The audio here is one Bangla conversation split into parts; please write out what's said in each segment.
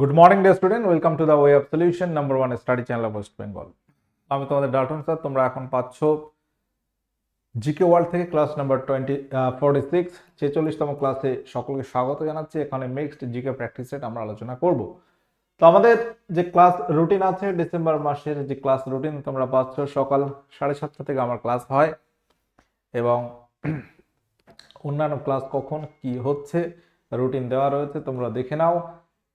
Good morning dear student welcome to the way of solution number one study channel West Bengal আমি তোমাদের ডাল্টন স্যার তোমরা এখন পাচ্ছ জিকে ওয়ার্ল্ড থেকে class number twenty forty six ছেচল্লিশতম ক্লাসে সকলকে স্বাগত জানাচ্ছি। এখানে মিক্সড জিকে প্র্যাকটিস সেট আমরা আলোচনা করব। তো আমাদের যে ক্লাস রুটিন আছে ডিসেম্বর মাসের যে ক্লাস রুটিন তোমরা পাচ্ছ, সকাল সাড়ে সাতটা থেকে আমার ক্লাস হয় এবং অন্যান্য ক্লাস কখন কি হচ্ছে রুটিন দেওয়া রয়েছে, তোমরা দেখে নাও।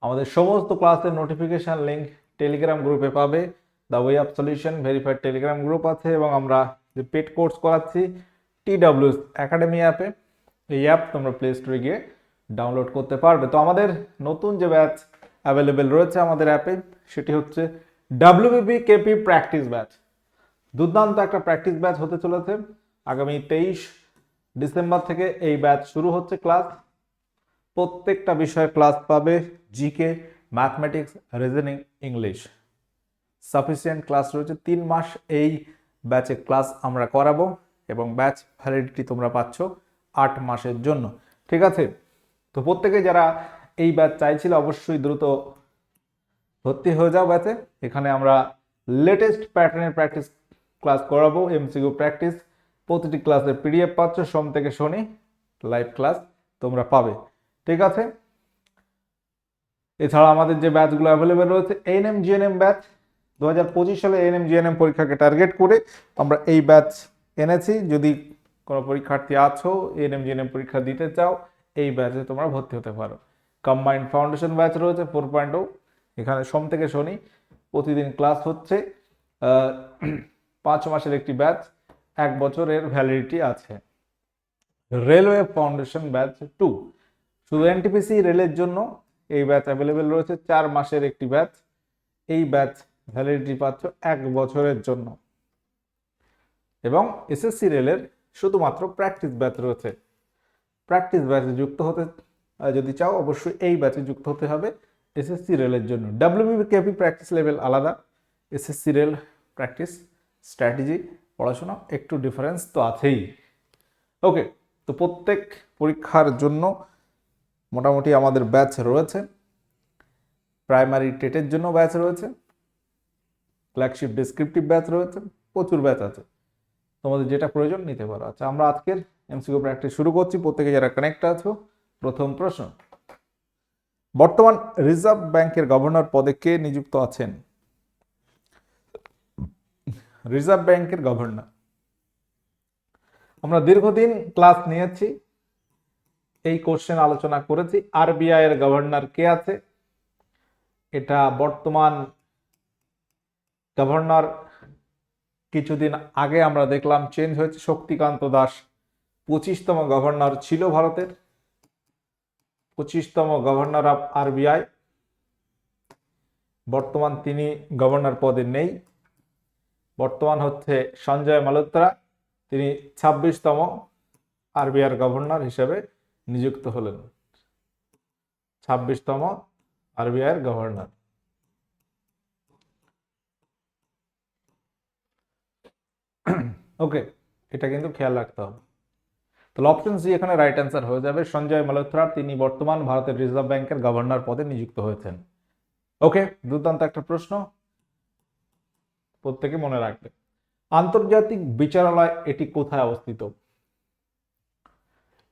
আমাদের সমস্ত ক্লাসের নোটিফিকেশান লিঙ্ক টেলিগ্রাম গ্রুপে পাবে। The way of solution verified Telegram group আছে এবং আমরা যে পেড কোর্স করাচ্ছি টি ডাব্লিউ একাডেমি অ্যাপে এই অ্যাপ তোমরা প্লে স্টোরে গিয়ে ডাউনলোড করতে পারবে। তো আমাদের নতুন যে ব্যাচ অ্যাভেলেবেল রয়েছে আমাদের অ্যাপে সেটি হচ্ছে ডাব্লিউবিপি কেপি প্র্যাকটিস ব্যাচ দুর্দান্ত একটা প্র্যাকটিস ব্যাচ হতে চলেছে। আগামী তেইশ ডিসেম্বর থেকে এই ব্যাচ শুরু হচ্ছে ক্লাস প্রত্যেকটা বিষয়ে ক্লাস পাবে। GK mathematics reasoning English sufficient class রয়েছে তিন মাস। এই ব্যাচে ক্লাস আমরা করাবো এবং ব্যাচ ভ্যালিডিটি তোমরা পাচ্ছ আট মাসের জন্য। ঠিক আছে? তো প্রত্যেকে যারা এই ব্যাচ চাইছিল অবশ্যই দ্রুত ভর্তি হয়ে যাও ব্যাচে এখানে আমরা লেটেস্ট প্যাটার্নের প্র্যাকটিস ক্লাস করাবো এমসিকিউ প্র্যাকটিস প্রতিটি ক্লাসের পিডিএফ পাচ্ছ, সোম থেকে শনি লাইভ ক্লাস তোমরা পাবে। ঠিক আছে? এছাড়া আমাদের যে ব্যাচগুলো অ্যাভেলেবেল রয়েছে এএনএম জিএনএম ব্যাচ দু হাজার পঁচিশ সালে এএনএম জিএনএম পরীক্ষাকে টার্গেট করে আমরা এই ব্যাচ এনেছি। যদি কোনো পরীক্ষার্থী আছো এএনএম জিএনএম পরীক্ষা দিতে চাও, এই ব্যাচে তোমরা ভর্তি হতে পারো। কম্বাইন্ড ফাউন্ডেশন ব্যাচ রয়েছে ফোর পয়েন্ট এখানে সোম থেকে শনি প্রতিদিন ক্লাস হচ্ছে। পাঁচ মাসের একটি ব্যাচ এক বছরের ভ্যালিডিটি আছে। রেলওয়ে ফাউন্ডেশন ব্যাচ টু শুধু এনটিপিসি রেলের জন্য এই ব্যাচ অ্যাভেলেবেল রয়েছে, চার মাসের একটি ব্যাচ এই ব্যাচ ভ্যালিডিটি পাচ্ছ এক বছরের জন্য। এবং এসএসসি রেলের শুধুমাত্র প্র্যাকটিস ব্যাচ রয়েছে। প্র্যাকটিস ব্যাচে যুক্ত হতে যদি চাও, অবশ্যই এই ব্যাচে যুক্ত হতে হবে এসএসসি রেলের জন্য। ডাব্লিউবিকেপি প্র্যাকটিস লেভেল আলাদা। এসএসসি রেল প্র্যাকটিস স্ট্র্যাটেজি পড়াশোনা একটু ডিফারেন্স তো আছেই। ওকে তো প্রত্যেক পরীক্ষার জন্য মোটামুটি আমাদের ব্যাচ রয়েছে। প্রাইমারি টেটের জন্য ব্যাচ রয়েছে। ফ্ল্যাগশিপ ডিসক্রিপটিভ ব্যাচ রয়েছে। প্রচুর ব্যাচ আছে। তোমাদের যেটা প্রয়োজন নিতে পারো। আচ্ছা আমরা আজকের এমসিকিউ প্র্যাকটিস শুরু করছি। প্রত্যেকে যারা কানেক্ট আছো, প্রথম প্রশ্ন। বর্তমান রিজার্ভ ব্যাংকের গভর্নর পদে কে নিযুক্ত আছেন? রিজার্ভ ব্যাংকের গভর্নর। আমরা দীর্ঘদিন ক্লাস নিয়েছি। এই কোশ্চেন আলোচনা করেছি। আরবিআই এর গভর্নর কে আছে? এটা বর্তমান গভর্নর কিছুদিন আগে আমরা দেখলাম চেঞ্জ হয়েছে। শক্তিকান্ত দাস পঁচিশতম গভর্নর ছিল ভারতের। পঁচিশতম গভর্নর অফ আরবিআই বর্তমান তিনি গভর্নর পদে নেই। বর্তমান হচ্ছে সঞ্জয় মালোত্রা তিনি ছাব্বিশতম আরবিআর গভর্নর হিসেবে নিযুক্ত হলেন ছাব্বিশতম আরবিআইয়ের গভর্নর। ওকে, এটা কিন্তু খেয়াল রাখতে হবে। তাহলে অপশন সি এখানে রাইট অ্যান্সার হয়ে যাবে। সঞ্জয় মালোত্রা তিনি বর্তমান ভারতের রিজার্ভ ব্যাংকের গভর্নর পদে নিযুক্ত হয়েছেন। ওকে, দুর্দান্ত একটা প্রশ্ন। প্রত্যেকে মনে রাখবে। আন্তর্জাতিক বিচারালয় এটি কোথায় অবস্থিত?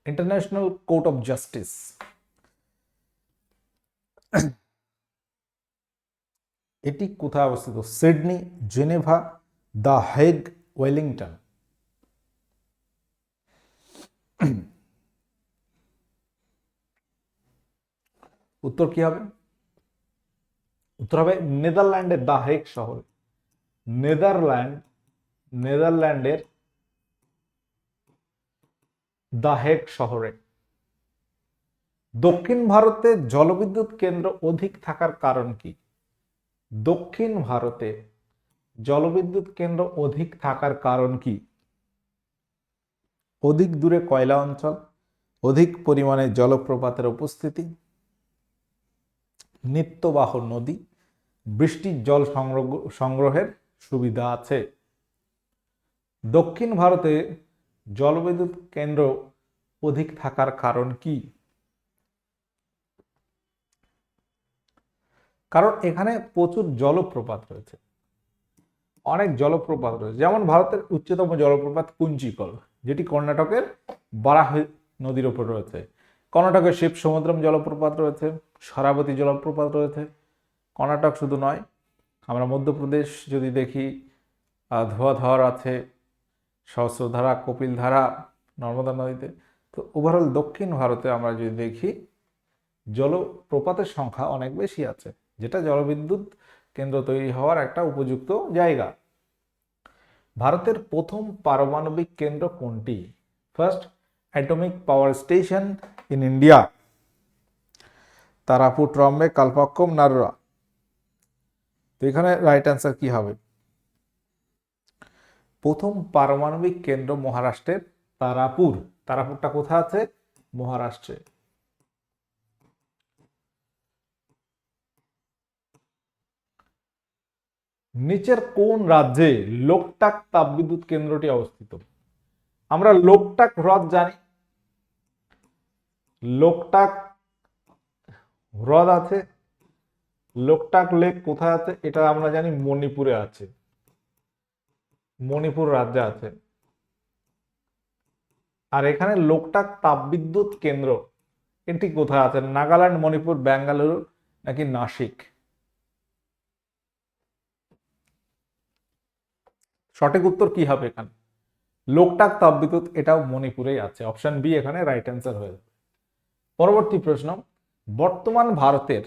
ইন্টারন্যাশনাল কোর্ট অফ জাস্টিস এটি কোথায় অবস্থিত? Sydney, Geneva, the Hague, Wellington. উত্তর কি হবে? উত্তর হবে নেদারল্যান্ডের দ্য হেগ শহরে। নেদারল্যান্ড, নেদারল্যান্ডের দ্য হেগ শহরে। দক্ষিণ ভারতে জলবিদ্যুৎ কেন্দ্র অধিক থাকার কারণ কি? দক্ষিণ ভারতে জলবিদ্যুৎ কেন্দ্র অধিক থাকার কারণ কি? অধিক দূরে কয়লা অঞ্চল? অধিক পরিমাণে জলপ্রপাতের উপস্থিতি? নিত্যবাহ নদী? বৃষ্টির জল সংগ্রহ, সংগ্রহের সুবিধা আছে। দক্ষিণ ভারতে জলবিদ্যুৎ কেন্দ্র অধিক থাকার কারণ কি? কারণ এখানে প্রচুর জলপ্রপাত রয়েছে। অনেক জলপ্রপাত রয়েছে। যেমন ভারতের উচ্চতম জলপ্রপাত কুঞ্চিকল, যেটি কর্ণাটকের বারাহি নদীর ওপর রয়েছে। কর্ণাটকের শিব সমুদ্রম জলপ্রপাত রয়েছে সরাবতী জলপ্রপাত রয়েছে। কর্ণাটক শুধু নয়, আমরা মধ্যপ্রদেশ যদি দেখি ধোয়াধর আছে সহস্রধারা, কপিলধারা, নর্মদা নদীতে। তো ওভারঅল দক্ষিণ ভারতে আমরা যদি দেখি, জলপ্রপাতের সংখ্যা অনেক বেশি আছে, যেটা জলবিদ্যুৎ কেন্দ্র তৈরি হওয়ার একটা উপযুক্ত জায়গা। ভারতের প্রথম পারমাণবিক কেন্দ্র কোনটি? First atomic power station in India Tarapur, Trombay Kalpakkam Narora. তো এখানে রাইট অ্যান্সার কি হবে? প্রথম পারমাণবিক কেন্দ্র মহারাষ্ট্রের তারাপুর। তারাপুরটা কোথায় আছে? মহারাষ্ট্রে। নিচের কোন রাজ্যে লোকটাক তাপবিদ্যুৎ কেন্দ্রটি অবস্থিত? আমরা লোকটাক হ্রদ জানি। লোকটাক হ্রদ আছে। লোকটাক লেক কোথায় আছে? এটা আমরা জানি মণিপুরে আছে। মণিপুর রাজ্যে আছে। আর এখানে লোকটাক তাপবিদ্যুৎ কেন্দ্র, এটি কোথায় আছে? নাগাল্যান্ড, মণিপুর বেঙ্গালুরু নাকি নাসিক? সঠিক উত্তর কি হবে এখানে? লোকটাক তাপবিদ্যুৎ, এটাও মণিপুরেই আছে। অপশন বি এখানে রাইট অ্যান্সার হয়ে যাবে। পরবর্তী প্রশ্ন, বর্তমান ভারতের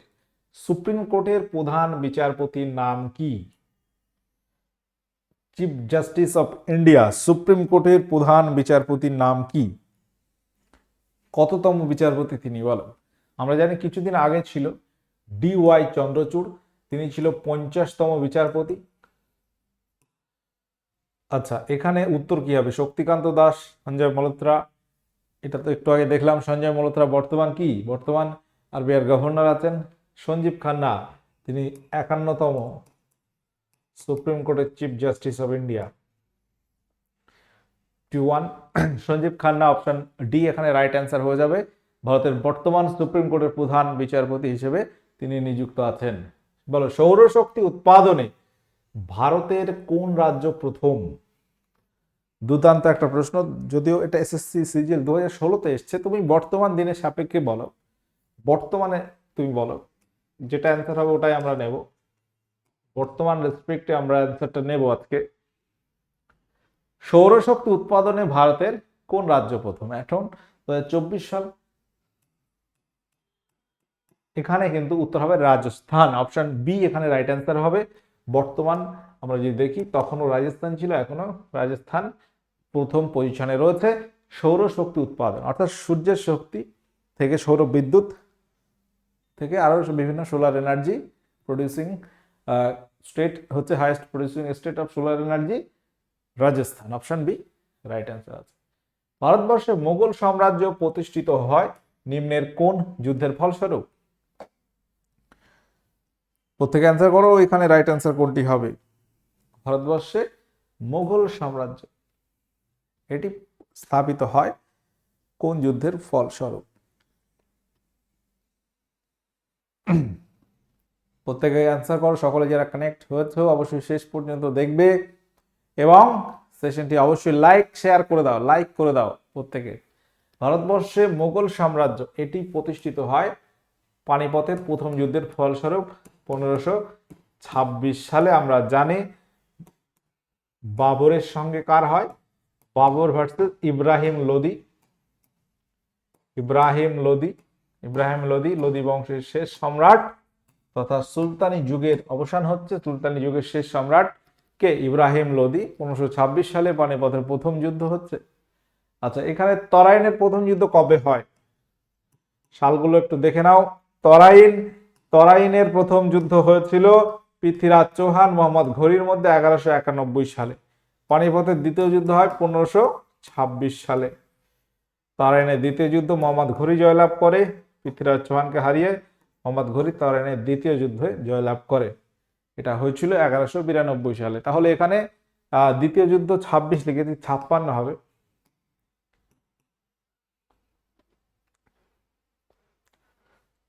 সুপ্রিম কোর্টের প্রধান বিচারপতির নাম কি? Chief justice of India supreme কোর্টের প্রধান বিচারপতির নাম কি? কততম বিচারপতি তিনি বলো? আমরা জানি কিছুদিন আগে ছিল ডি ওয়াই চন্দ্রচূড়, তিনি ছিল পঞ্চাশতম বিচারপতি। আচ্ছা এখানে উত্তর কি হবে? শক্তিকান্ত দাস, সঞ্জয় মলত্রা, এটা তো একটু আগে দেখলাম, সঞ্জয় মলত্রা বর্তমান কি? বর্তমান আরবিআর গভর্নর আছেন সঞ্জীব খান্না, তিনি একান্নতম। সুপ্রিম কোর্টের chief justice of India two one Sanjiv Khanna option D এখানে রাইট অ্যান্সার হয়ে যাবে। ভারতের বর্তমান সুপ্রিম কোর্টের প্রধান বিচারপতি হিসেবে তিনি নিযুক্ত আছেন। বলো সৌরশক্তি উৎপাদনে ভারতের কোন রাজ্য প্রথম? দুর্দান্ত একটা প্রশ্ন, যদিও এটা এসএসসি সিজিএল দু হাজার ষোলোতে এসছে। তুমি বর্তমান দিনের সাপেক্ষে বলো, বর্তমানে তুমি বলো, যেটা অ্যান্সার হবে ওটাই আমরা নেব। বর্তমান রেসপেক্টে আমরা অ্যান্সারটা নেব আজকে। সৌরশক্তি উৎপাদনে ভারতের কোন রাজ্য প্রথম? এখন দু সাল। এখানে কিন্তু উত্তর হবে রাজস্থান। অপশন বি এখানে রাইট অ্যান্সার হবে। বর্তমান আমরা যদি দেখি, তখনও রাজস্থান ছিল এখনও রাজস্থান প্রথম পজিশনে রয়েছে। সৌরশক্তি উৎপাদন, অর্থাৎ সূর্যের শক্তি থেকে সৌর বিদ্যুৎ থেকে আরও বিভিন্ন সোলার এনার্জি প্রডিউসিং স্টেট হচ্ছে highest producing state of solar energy Rajasthan. Option B right answer আছে। ভারতবর্ষে মোগল সাম্রাজ্য প্রতিষ্ঠিত হয় নিম্নের কোন যুদ্ধের ফলস্বরূপ? প্রত্যেকে অ্যান্সার করো, এখানে রাইট অ্যান্সার কোনটি হবে? ভারতবর্ষে মোগল সাম্রাজ্য, এটি স্থাপিত হয় কোন যুদ্ধের ফলস্বরূপ? প্রত্যেকে অ্যান্সার করো, সকলে যারা কানেক্ট হয়েছে, অবশ্যই শেষ পর্যন্ত দেখবে এবং সেশনটি অবশ্যই লাইক শেয়ার করে দাও লাইক করে দাও প্রত্যেকে। ভারতবর্ষে মোগল সাম্রাজ্য, এটি প্রতিষ্ঠিত হয় পানিপথের প্রথম যুদ্ধের ফলস্বরূপ পনেরোশো ছাব্বিশ সালে। আমরা জানি বাবরের সঙ্গে কার হয়? বাবর ভার্সেস ইব্রাহিম লোদি। ইব্রাহিম লোদি ইব্রাহিম লোদি লোদি বংশের শেষ সম্রাট। তথা সুলতানি যুগের অবসান হচ্ছে সুলতানি যুগের শেষ সম্রাট কে ইব্রাহিম লোদি। পনেরোশো ছাব্বিশ সালে পানিপথের প্রথম যুদ্ধ হচ্ছে। আচ্ছা এখানে তরাইনের প্রথম যুদ্ধ কবে হয়? সালগুলো একটু দেখে নাও। তরাইন, তরাইনের প্রথম যুদ্ধ হয়েছিল পৃথ্বীরাজ চৌহান মোহাম্মদ ঘড়ির মধ্যে এগারোশো একানব্বই সালে। পানিপথের দ্বিতীয় যুদ্ধ হয় পনেরোশো ছাব্বিশ সালে। তারাইনের দ্বিতীয় যুদ্ধ মোহাম্মদ ঘড়ি জয়লাভ করে, পৃথ্বীরাজ চৌহানকে হারিয়ে মোহাম্মদ ঘড়ি তারাইনের দ্বিতীয় যুদ্ধে জয়লাভ করে। এটা হয়েছিল এগারোশো বিরানব্বই সালে। তাহলে এখানে দ্বিতীয় যুদ্ধ ছাব্বিশ লিখেছি ছাপ্পান্ন হবে।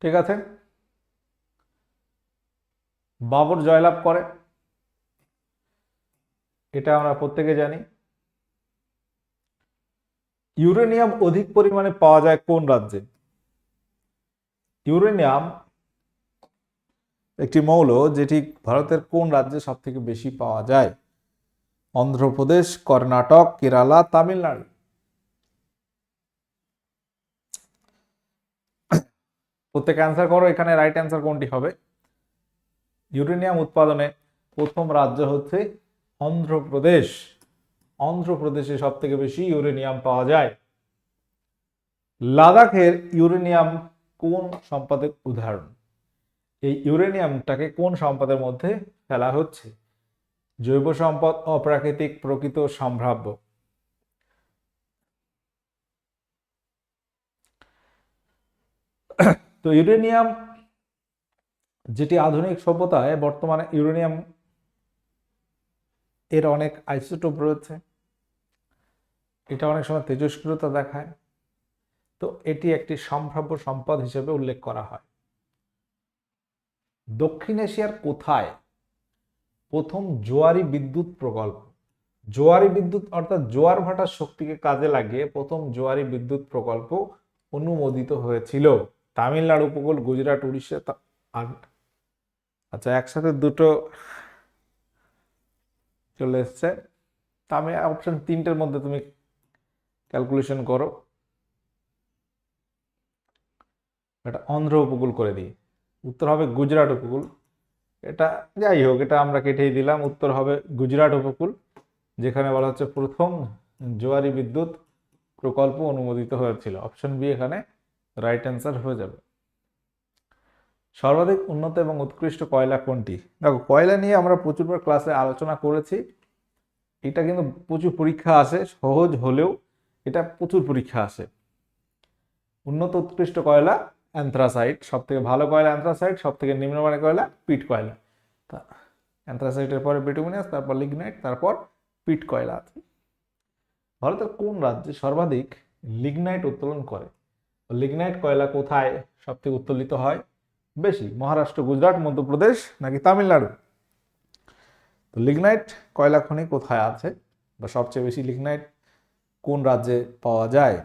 ঠিক আছে? বাবর জয়লাভ করে। এটা আমরা প্রত্যেকে জানি। ইউরেনিয়াম অধিক পরিমাণে পাওয়া যায় কোন রাজ্যে? ইউরেনিয়াম একটি মৌল যেটি ভারতের কোন রাজ্যে সব থেকে বেশি পাওয়া যায়? অন্ধ্রপ্রদেশ, কর্ণাটক, কেরালা, তামিলনাড়ু। প্রত্যেক অ্যান্সার করো, এখানে রাইট অ্যান্সার কোনটি হবে? ইউরেনিয়াম উৎপাদনে প্রথম রাজ্য হচ্ছে অন্ধ্রপ্রদেশ। অন্ধ্রপ্রদেশে সব থেকে বেশি ইউরেনিয়াম পাওয়া যায়। লাদাখের ইউরেনিয়াম কোন সম্পদের উদাহরণ? এই ইউরেনিয়ামটাকে কোন সম্পদের মধ্যে ফেলা হচ্ছে? জৈব সম্পদ, অপ্রাকৃতিক, প্রকৃত সম্ভাব্য। তো ইউরেনিয়াম যেটি আধুনিক সভ্যতায়, বর্তমানে ইউরেনিয়াম এর অনেক আইসোটোপ রয়েছে। এটা অনেক সময় তেজস্ক্রিয়তা দেখায়। তো এটি একটি সম্ভাব্য সম্পদ হিসেবে উল্লেখ করা হয়। দক্ষিণ এশিয়ার কোথায় প্রথম জোয়ারি বিদ্যুৎ প্রকল্প? জোয়ারি বিদ্যুৎ অর্থাৎ জোয়ার ভাটার শক্তিকে কাজে লাগিয়ে প্রথম জোয়ারি বিদ্যুৎ প্রকল্প অনুমোদিত হয়েছিল। তামিলনাড়ু উপকূল, গুজরাট, উড়িষ্যা আচ্ছা একসাথে দুটো চলে এসছে। তা আমি অপশন তিনটের মধ্যে তুমি ক্যালকুলেশন করো। এটা অন্ধ্র উপকূল করে দিই। উত্তর হবে গুজরাট উপকূল। এটা যাই হোক, এটা আমরা কেটেই দিলাম। উত্তর হবে গুজরাট উপকূল, যেখানে বলা হচ্ছে প্রথম জোয়ারি বিদ্যুৎ প্রকল্প অনুমোদিত হয়েছিল। অপশন বি এখানে রাইট অ্যান্সার হয়ে যাবে। সর্বাধিক উন্নত এবং উৎকৃষ্ট কয়লা কোনটি? দেখো, কয়লা নিয়ে আমরা প্রচুরবার ক্লাসে আলোচনা করেছি। এটা কিন্তু প্রচুর পরীক্ষা আসে, সহজ হলেও এটা প্রচুর পরীক্ষা আসে। উন্নত, উৎকৃষ্ট কয়লা অ্যান্থ্রাসাইট সব থেকে ভালো কয়লা অ্যান্থ্রাসাইট সব থেকে নিম্নমানের কয়লা? পিট কয়লা। তা, অ্যান্থ্রাসাইটের পরে বিটুমিনাস, তারপর লিগনাইট, তারপর পিট কয়লা আছে। ভারতের কোন রাজ্যে সর্বাধিক লিগনাইট উত্তোলন করে? লিগনাইট কয়লা কোথায় সব থেকে উত্তোলিত হয়? বেশি, মহারাষ্ট্র, গুজরাট, মধ্যপ্রদেশ নাকি তামিলনাড়ু? তো লিগনাইট কয়লা খনি কোথায় আছে? বা সবচেয়ে বেশি লিগনাইট কোন রাজ্যে পাওয়া যায়?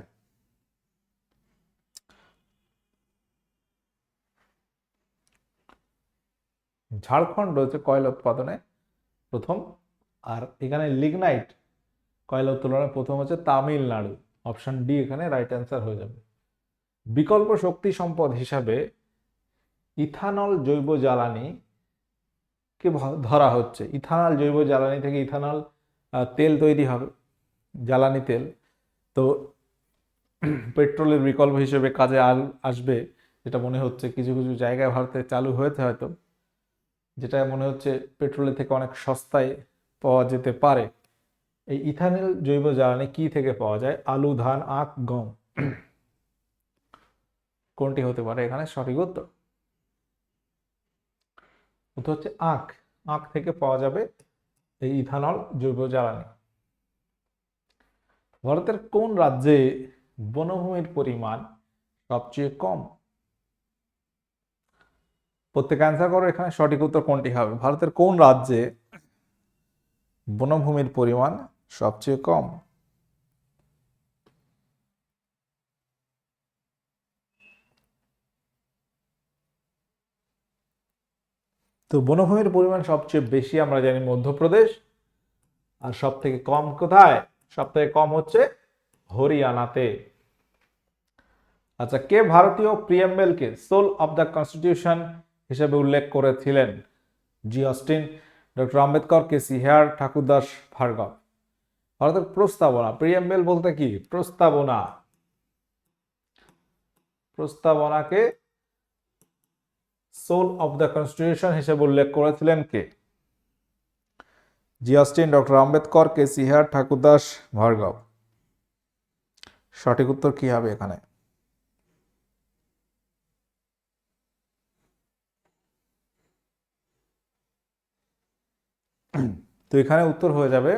ঝাড়খণ্ড রয়েছে কয়লা উৎপাদনে প্রথম, আর এখানে লিগনাইট কয়লা উত্তোলনে প্রথম হচ্ছে তামিলনাড়ু। অপশন ডি এখানে রাইট অ্যান্সার হয়ে যাবে। বিকল্প শক্তি সম্পদ হিসাবে ইথানল জৈব জ্বালানি কে ধরা হচ্ছে। ইথানল জৈব জ্বালানি থেকে ইথানল তেল তৈরি হবে, জ্বালানি তেল। তো পেট্রোলের বিকল্প হিসেবে কাজে আসবে, যেটা মনে হচ্ছে কিছু কিছু জায়গায় ভারতে চালু হয়েছে হয়তো। যেটা মনে হচ্ছে পেট্রোলের থেকে অনেক সস্তায় পাওয়া যেতে পারে। এই ইথানল জৈব জ্বালানি কি থেকে পাওয়া যায়? আলু, ধান, আখ, গম। কোনটি হতে পারে? এখানে সঠিক উত্তর। উত্তর হচ্ছে আখ। আখ থেকে পাওয়া যাবে এই ইথানল জৈব জ্বালানি। ভারতের কোন রাজ্যে বনভূমির পরিমাণ সবচেয়ে কম? প্রত্যেক অ্যান্সার করো, এখানে সঠিক উত্তর কোনটি হবে? ভারতের কোন রাজ্যে বনভূমির পরিমাণ সবচেয়ে কম? তো বনভূমির পরিমাণ সবচেয়ে বেশি আমরা জানি মধ্যপ্রদেশ, আর সব থেকে কম কোথায়? সব থেকে কম হচ্ছে হরিয়ানাতে। আচ্ছা কে ভারতীয় প্রিয়াম্বেলকে সোল অফ দ্য কনস্টিটিউশন হিসেবে উল্লেখ করেছিলেন G Austin, doctor Ambedkar, K C Wheare Thakurdas Bhargava. ভারতের প্রস্তাবনা প্রিয়াম্বেল বলতে কি? প্রস্তাবনা। প্রস্তাবনাকে সোল অফ দ্য কনস্টিটিউশন হিসেবে উল্লেখ করেছিলেন কে? G Austin, doctor Ambedkar, K C Wheare Thakurdas Bhargava. সঠিক উত্তর কি হবে এখানে তো এখানে উত্তর হয়ে যাবে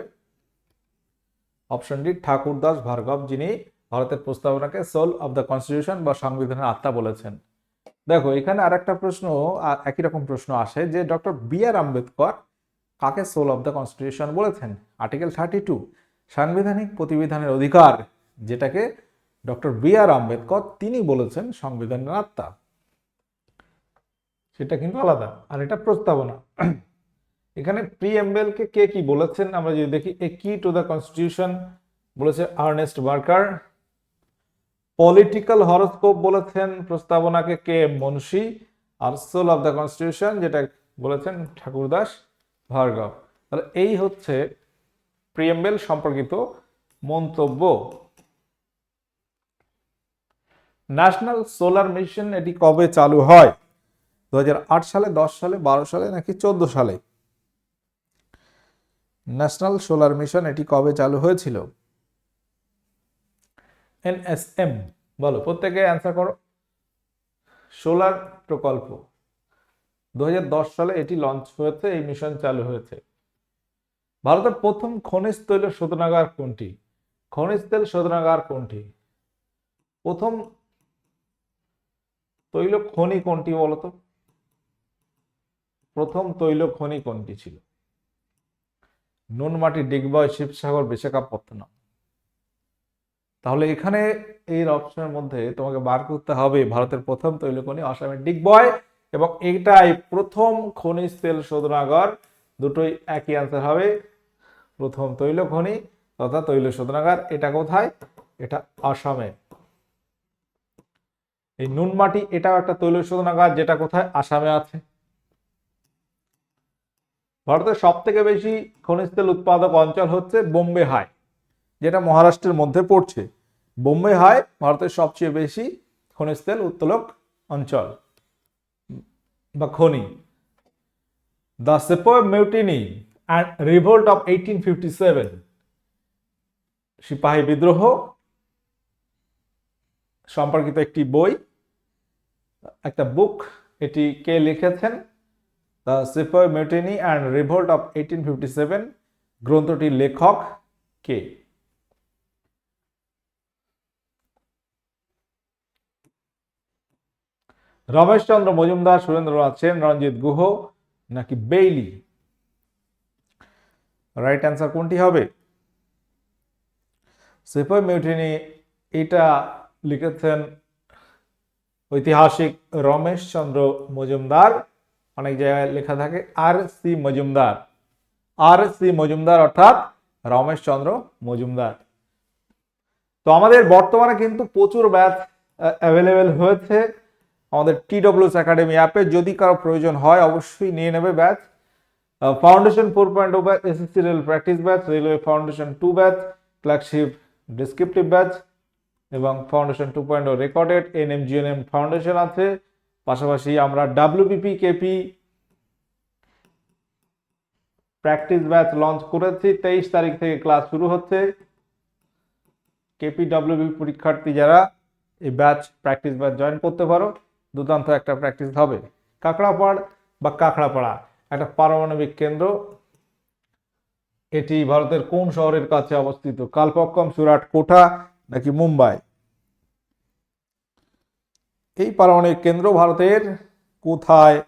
অপশন ডি ঠাকুরদাস ভার্গব, যিনি ভারতের প্রস্তাবনাকে সোল অফ দ্য কনস্টিটিউশন বা সংবিধানের আত্মা বলেছেন। দেখো, এখানে আর একটা প্রশ্ন একই রকম প্রশ্ন আসে যে, ডক্টর বি আর আম্বেদকর কাকে সোল অফ দ্য কনস্টিটিউশন বলেছেন? আর্টিকেল থার্টি টু, সাংবিধানিক প্রতিবিধানের অধিকার, যেটাকে ডক্টর বি আর আম্বেদকর তিনি বলেছেন সংবিধানের আত্মা। সেটা কিন্তু আলাদা, আর এটা প্রস্তাবনা। এখানে প্রিএমবেলকে কে কে কি বলেছেন? আমরা যদি দেখি a key to the constitution বলেছে আর্নেস্ট বার্কার পলিটিক্যাল হরস্কোপ বলেছেন প্রস্তাবনাকে কে? মুন্সি। আর সোল অফ দ্য কনস্টিটিউশন যেটা বলেছেন ঠাকুরদাস ভার্গব। তাহলে এই হচ্ছে প্রিএমবেল সম্পর্কিত মন্তব্য। ন্যাশনাল সোলার মিশন এটি কবে চালু হয়? দু হাজার আট সালে, দশ সালে, বারো সালে, নাকি চোদ্দ সালে? ন্যাশনাল সোলার মিশন এটি কবে চালু হয়েছিল? এনএসএম। বলো, প্রত্যেকে অ্যান্সার করো। সোলার প্রকল্প। দু হাজার দশ সালে এটি লঞ্চ হয়েছে, এই মিশন চালু হয়েছে। ভারতের প্রথম খনিজ তৈল শোধনাগার কোনটি? খনিজ তেল শোধনাগার কোনটি? প্রথম তৈল খনি কোনটি বলতো? প্রথম তৈল খনি কোনটি ছিল? নুনমাটি ডিগবয় শিবসাগর, বিশাখাপত্তনম। তাহলে এখানে এই অপশনের মধ্যে তোমাকে বার করতে হবে ভারতের প্রথম তৈল খনি আসামের ডিগবয় এবং এটাই প্রথম খনিজ তেল শোধনাগার। দুটোই একই অ্যান্সার হবে, প্রথম তৈল খনি তথা তৈল শোধনাগার। এটা কোথায়? এটা আসামে। এই নুনমাটি এটাও একটা তৈল শোধনাগার, যেটা কোথায়? আসামে আছে। ভারতের সব থেকে বেশি খনিজ তেল উৎপাদক অঞ্চল হচ্ছে বোম্বে হাই, যেটা মহারাষ্ট্রের মধ্যে পড়ছে। বোম্বে হাই ভারতের সবচেয়ে বেশি খনিজ তেল উত্তোলক অঞ্চল, বা খনি। The sepoy mutiny and revolt of eighteen fifty seven, সিপাহী বিদ্রোহ সম্পর্কিত একটি বই, একটা বুক, এটি কে লিখেছেন? The sipahi mutiny and revolt of eighteen fifty seven গ্রন্থটির লেখক কে? রমেশচন্দ্র মজুমদার, সুরেন্দ্রনাথ সেন, রঞ্জিত গুহ, নাকি বেইলি? রাইট অ্যান্সার কোনটি হবে? সিপাই মিউটিনি এটা লিখেছেন ঐতিহাসিক রমেশচন্দ্র মজুমদার। অনেক জায়গায় লেখা থাকে R C Majumdar. R C Majumdar অর্থাৎ রমেশচন্দ্র মজুমদার। তো আমাদের বর্তমানে কিন্তু প্রচুর ব্যাচ অ্যাভেলেবেল হয়েছে। আমাদের টি ডব্লিউস একাডেমি অ্যাপে যদি কারও প্রয়োজন হয় অবশ্যই নিয়ে নেবে batch. Foundation four point o batch SSC rail practice batch railway foundation two batch flagship descriptive batch এবং foundation two point o recorded N M GNM foundation আছে। পাশাপাশি আমরা WBP KP practice batch launch করেছি, তেইশ তারিখ থেকে ক্লাস শুরু হচ্ছে। কেপি ডাব্লিউবি পরীক্ষার্থী যারা এই ব্যাচ প্র্যাকটিস ব্যাচ জয়েন করতে পারো, দুর্দান্ত একটা প্র্যাকটিস হবে। কাকড়াপাড় বা কাঁকড়াপাড়া, একটা পারমাণবিক কেন্দ্র। এটি ভারতের কোন শহরের কাছে অবস্থিত? কালপক্কম, সুরাট, কোঠা নাকি মুম্বাই? এই পারমাণবিক কেন্দ্র ভারতের কোথায়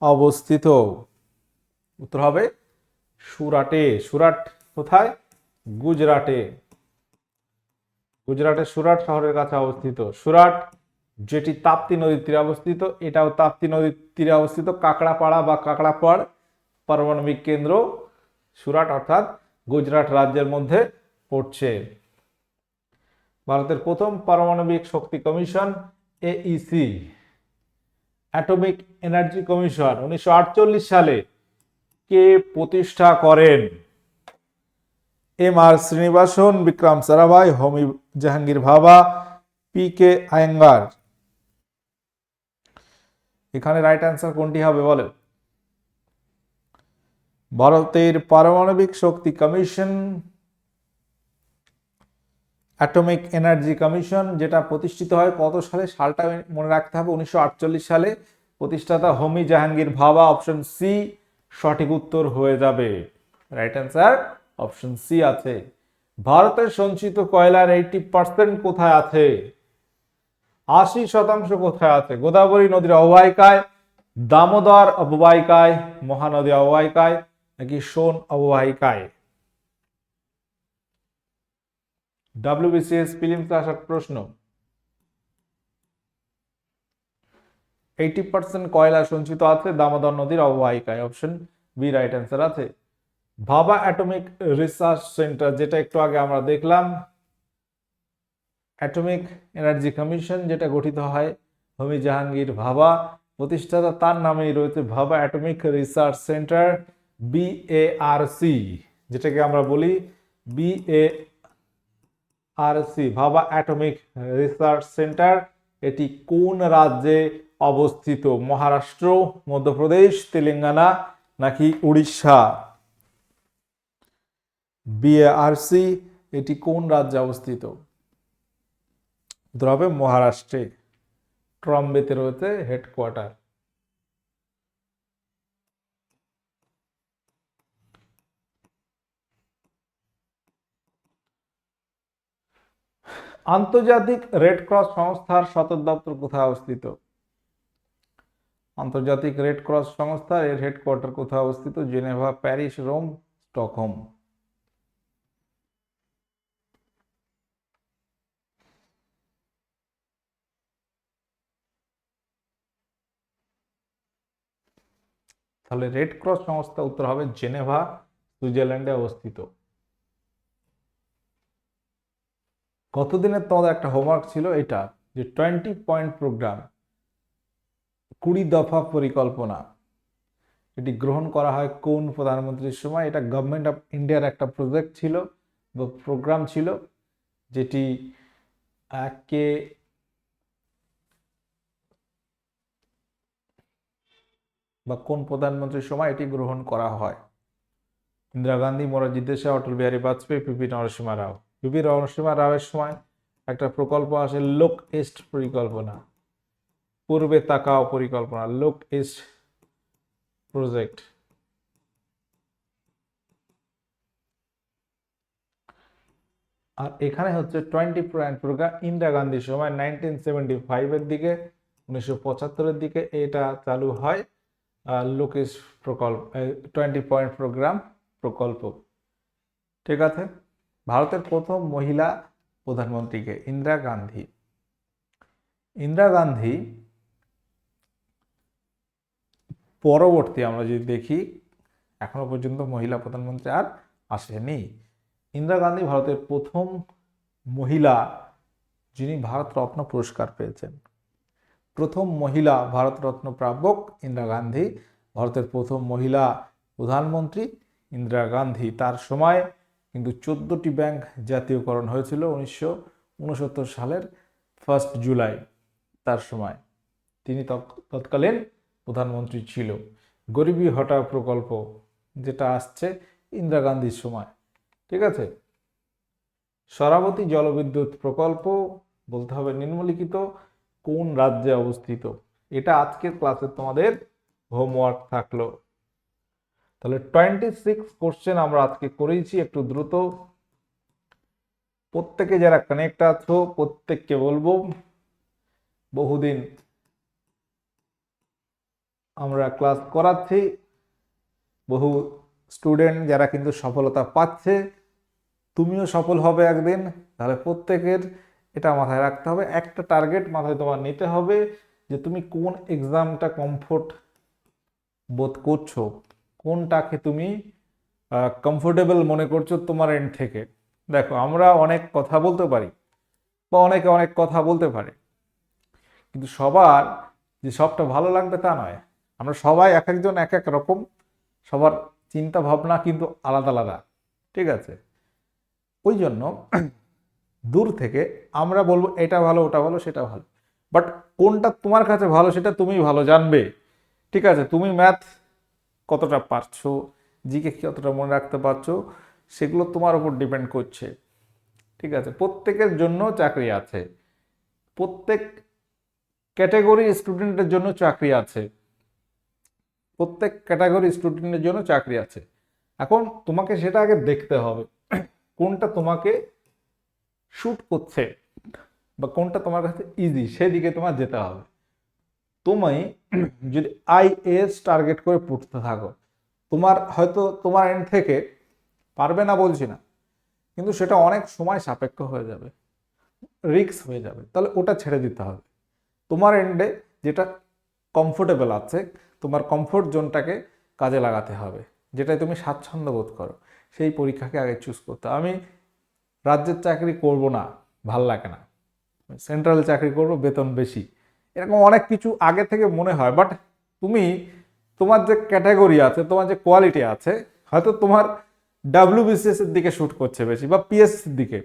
অবস্থিত? উত্তর হবে সুরাটে। সুরাট কোথায়? গুজরাটে। গুজরাটের সুরাট শহরের কাছে অবস্থিত। সুরাট, যেটি তাপ্তি নদীর তীরে অবস্থিত, এটাও তাপ্তি নদীর তীরে অবস্থিত। কাকড়াপাড়া বা কাকড়াপাড় পারমাণবিক কেন্দ্র সুরাট, অর্থাৎ গুজরাট রাজ্যের মধ্যে পড়ছে। ভারতের প্রথম পারমাণবিক শক্তি commission AEC atomic energy commission উনিশশো আটচল্লিশ সালে কে প্রতিষ্ঠা করেন? M R Srinivasan, Vikram Sarabhai, Homi Jahangir Bhabha P K Iyengar. এখানে রাইট অ্যান্সার কোনটি হবে বলে ভারতের পারমাণবিক শক্তি কমিশন অ্যাটমিক এনার্জি কমিশন যেটা প্রতিষ্ঠিত হয় কত সালে? সালটা মনে রাখতে হবে, উনিশশো আটচল্লিশ সালে। প্রতিষ্ঠাতা হোমি জাহাঙ্গীর ভাবা অপশন সি সঠিক উত্তর হয়ে যাবে। রাইট অ্যান্সার অপশন সি আছে। ভারতের সঞ্চিত কয়লার এইটি পার্সেন্ট কোথায় আছে? আশি শতাংশ কোথায় আছে? গোদাবরী নদীর অববাহিকায়, দামোদর অববাহিকায়, মহানদী অববাহিকায়, নাকি সোন অববাহিকায়? ডাব্লিউবিসিএস ফিল্মস আসার প্রশ্ন। এইটি পার্সেন্ট কয়লা সঞ্চিত আছে? দামোদর নদীর অববাহিকায়। অপশন বি রাইট অ্যান্সার আছে। ভাবা অ্যাটমিক রিসার্চ সেন্টার যেটা একটু আগে আমরা দেখলাম। অ্যাটমিক এনার্জি কমিশন যেটা গঠিত হয় হোমি জাহাঙ্গীর ভাবা। প্রতিষ্ঠাতা তার নামেই রয়েছে ভাবা অ্যাটমিক রিসার্চ সেন্টার বিএআরসি যেটাকে আমরা বলি BA R C Bhabha atomic research centre, এটি কোন রাজ্যে অবস্থিত? মহারাষ্ট্র, মধ্যপ্রদেশ, তেলেঙ্গানা নাকি উড়িষ্যা? বিএআরসি এটি কোন রাজ্যে অবস্থিত? হবে মহারাষ্ট্রে। ট্রম্বেতে রয়েছে হেডকোয়ার্টার। আন্তর্জাতিক রেড ক্রস সংস্থার সদর দপ্তর কোথায় অবস্থিত? আন্তর্জাতিক রেড ক্রস সংস্থা এর হেডকোয়ার্টার কোথায় অবস্থিত? Geneva, Paris, Rome, Stockholm. তাহলে রেড ক্রস সংস্থা উত্তর হবে জেনেভা, সুইজারল্যান্ডে অবস্থিত। গতদিনের তোমাদের একটা হোমওয়ার্ক ছিল এটা? যে টোয়েন্টি পয়েন্ট প্রোগ্রাম কুড়ি দফা পরিকল্পনা। এটি গ্রহণ করা হয় কোন প্রধানমন্ত্রীর সময়? এটা গভর্নমেন্ট অফ ইন্ডিয়ার একটা প্রজেক্ট ছিল, বা প্রোগ্রাম ছিল, যেটি কে বা কোন প্রধানমন্ত্রীর সময় এটি গ্রহণ করা হয়? ইন্দিরা গান্ধী, মোরারজি দেশাই, অটল বিহারী বাজপেয়ী পিপি নরসিমা রাও। পিপি নরসিমা রাওয়ের সময় একটা প্রকল্প আসে লোক ইস্ট পরিকল্পনা। পূর্বে তাকাও পরিকল্পনা, লোক ইস্ট প্রজেক্ট। আর এখানে হচ্ছে টোয়েন্টি পয়েন্ট প্রোগ্রাম ইন্দিরা গান্ধীর সময় নাইনটিন সেভেন্টি ফাইভের দিকে, উনিশশো পঁচাত্তরের দিকে এটা চালু হয় লোকেশ প্রকল্প টোয়েন্টি পয়েন্ট প্রোগ্রাম প্রকল্প। ঠিক আছে? ভারতের প্রথম মহিলা প্রধানমন্ত্রীকে ইন্দিরা গান্ধী। ইন্দিরা গান্ধী পরবর্তী আমরা যদি দেখি, এখনও পর্যন্ত মহিলা প্রধানমন্ত্রী আর আসেনি। ইন্দিরা গান্ধী ভারতের প্রথম মহিলা যিনি ভারতরত্ন পুরস্কার পেয়েছেন। প্রথম মহিলা ভারতরত্ন প্রাপক ইন্দিরা গান্ধী, ভারতের প্রথম মহিলা প্রধানমন্ত্রী ইন্দিরা গান্ধী। তার সময় কিন্তু চোদ্দোটি ব্যাংক জাতীয়করণ হয়েছিল উনিশশো উনসত্তর সালের ফার্স্ট জুলাই তার সময়। তিনি তৎকালীন প্রধানমন্ত্রী ছিল। গরিবী হটাও প্রকল্প যেটা আসছে ইন্দিরা গান্ধীর সময়, ঠিক আছে? সরাবতী জলবিদ্যুৎ প্রকল্প বলতে হবে নিম্নলিখিত কোন রাজ্যে অবস্থিত? এটা আজকের ক্লাসে তোমাদের হোমওয়ার্ক থাকল। তাহলে টোয়েন্টি সিক্স কোশ্চেন আমরা আজকে করেইছি, একটু দ্রুত। প্রত্যেকে যারা কানেক্ট আছো, প্রত্যেককে বলব, বহুদিন আমরা ক্লাস করাচ্ছি, বহু স্টুডেন্ট যারা কিন্তু সফলতা পাচ্ছে, তুমিও সফল হবে একদিন, তাহলে প্রত্যেকের এটা মাথায় রাখতে হবে, একটা টার্গেট মাথায় তোমার নিতে হবে যে তুমি কোন এক্সামটা কমফোর্ট বোধ করছ। কোনটাকে তুমি কমফোর্টেবল মনে করছ তোমার এন্ড থেকে? দেখো, আমরা অনেক কথা বলতে পারি বা অনেকে অনেক কথা বলতে পারে। কিন্তু সবার যে সবটা ভালো লাগবে তা নয়। আমরা সবাই এক একজন এক এক রকম। সবার চিন্তা ভাবনা কিন্তু আলাদা আলাদা। ঠিক আছে? ওই জন্য দূর থেকে আমরা বলব, এটা ভালো, ওটা ভালো, সেটা ভালো। বাট কোনটা তোমার কাছে ভালো, সেটা তুমি ভালো জানবে। ঠিক আছে? তুমি ম্যাথ কতটা পারছ? জিকে কতটা মনে রাখতে পারছ? সেগুলো তোমার উপর ডিপেন্ড করছে। ঠিক আছে? প্রত্যেকের জন্য চাকরি আছে। প্রত্যেক ক্যাটাগরি স্টুডেন্টের জন্য চাকরি আছে। প্রত্যেক ক্যাটাগরি স্টুডেন্টের জন্য চাকরি আছে। এখন তোমাকে সেটা আগে দেখতে হবে। কোনটা তোমাকে শ্যুট করছে বা কোনটা তোমার কাছে ইজি সেদিকে তোমার যেতে হবে। তুমি যদি আইএস টার্গেট করে পড়তে থাকো, তোমার হয়তো তোমার এন্ড থেকে পারবে না বলছি না, কিন্তু সেটা অনেক সময় সাপেক্ষ হয়ে যাবে রিক্স হয়ে যাবে, তাহলে ওটা ছেড়ে দিতে হবে। তোমার এন্ডে যেটা কমফোর্টেবল আছে, তোমার কমফোর্ট জোনটাকে কাজে লাগাতে হবে, যেটায় তুমি স্বাচ্ছন্দ্য বোধ করো, সেই পরীক্ষাকে আগে চুজ করতে আমি রাজ্যের চাকরি করব না, ভালো লাগে না সেন্ট্রাল চাকরি করব, বেতন বেশি এরকম অনেক কিছু আগে থেকে মনে হয় বাট তুমি তোমার যে ক্যাটাগরি আছে, তোমার যে কোয়ালিটি আছে, হয়তো তোমার ডাব্লিউবিসিএস এর দিকে শ্যুট করছে বেশি বা পিএসসির দিকে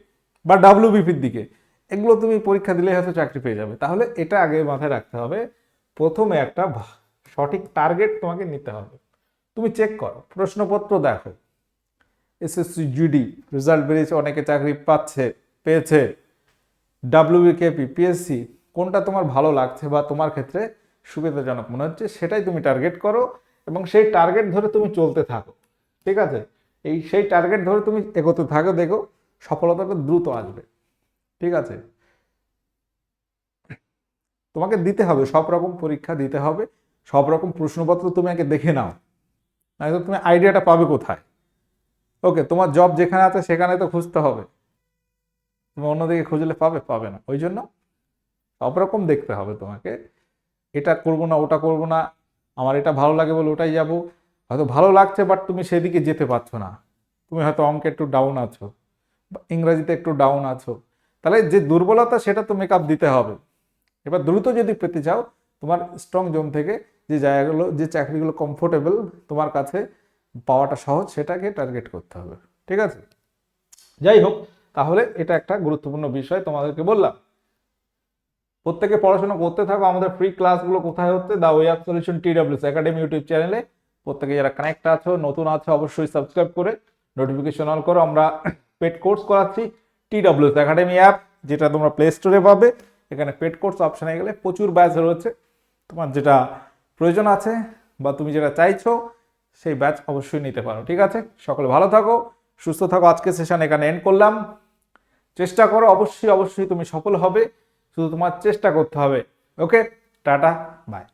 বা ডাব্লিউবিপির দিকে, এগুলো তুমি পরীক্ষা দিলে হয়তো চাকরি পেয়ে যাবে। তাহলে এটা আগে মাথায় রাখতে হবে, প্রথমে একটা সঠিক টার্গেট তোমাকে নিতে হবে। তুমি চেক করো, প্রশ্নপত্র দেখো। এসএসসি জিডি রেজাল্ট বেরিয়েছে, অনেকে চাকরি পাচ্ছে, পেয়েছে। ডাব্লিউবিকেপি পিএসসি কোনটা তোমার ভালো লাগছে বা তোমার ক্ষেত্রে সুবিধাজনক মনে হচ্ছে, সেটাই তুমি টার্গেট করো এবং সেই টার্গেট ধরে তুমি চলতে থাকো, ঠিক আছে? এই সেই টার্গেট ধরে তুমি এগোতে থাকো, দেখো সফলতাটা দ্রুত আসবে, ঠিক আছে? তোমাকে দিতে হবে, সব রকম পরীক্ষা দিতে হবে, সব রকম প্রশ্নপত্র তুমি আগে দেখে নাও নয়তো তুমি আইডিয়াটা পাবে কোথায়? ওকে তোমার জব যেখানে আছে সেখানে তো খুঁজতে হবে, তুমি অন্যদিকে খুঁজলে পাবে পাবে না, ওই জন্য সব রকম দেখতে হবে তোমাকে। এটা করব না, ওটা করব না, আমার এটা ভালো লাগে বলে ওটাই যাব। হয়তো ভালো লাগছে বাট তুমি সেদিকে যেতে পারছ না। তুমি হয়তো অঙ্কে একটু ডাউন আছো, বা ইংরাজিতে একটু ডাউন আছো। তাহলে যে দুর্বলতা, সেটা তো মেকআপ দিতে হবে। এবার দ্রুত যদি পেতে চাও, তোমার স্ট্রং জোন থেকে যে জায়গাগুলো, যে চাকরিগুলো কমফোর্টেবল তোমার কাছে পাওয়াটা সহজ, সেটাকে টার্গেট করতে হবে। ঠিক আছে? যাই হোক, তাহলে এটা একটা গুরুত্বপূর্ণ বিষয় তোমাদেরকে বললাম। প্রত্যেকে পড়াশোনা করতে থাকো, আমাদের ফ্রি ক্লাসগুলো কোথায় হচ্ছে? The way of solution TWS academy YouTube চ্যানেলে প্রত্যেকে যারা কানেক্ট আছো, নতুন আছো, অবশ্যই সাবস্ক্রাইব করে নোটিফিকেশন অন করো। আমরা পেড কোর্স করাচ্ছি টিডব্লিউস একাডেমি অ্যাপ যেটা তোমরা প্লে স্টোরে পাবে। এখানে পেড কোর্স অপশানে গেলে প্রচুর ব্যাচ রয়েছে। তোমার যেটা প্রয়োজন আছে বা তুমি যেটা চাইছো, সেই ব্যাচ অবশ্যই নিতে পারো, ঠিক আছে? সকলে ভালো থাকো, সুস্থ থাকো। আজকে সেশন এখানে এন্ড করলাম। চেষ্টা করো, অবশ্যই অবশ্যই তুমি সফল হবে। শুধু তোমার চেষ্টা করতে হবে। ওকে টাটা বাই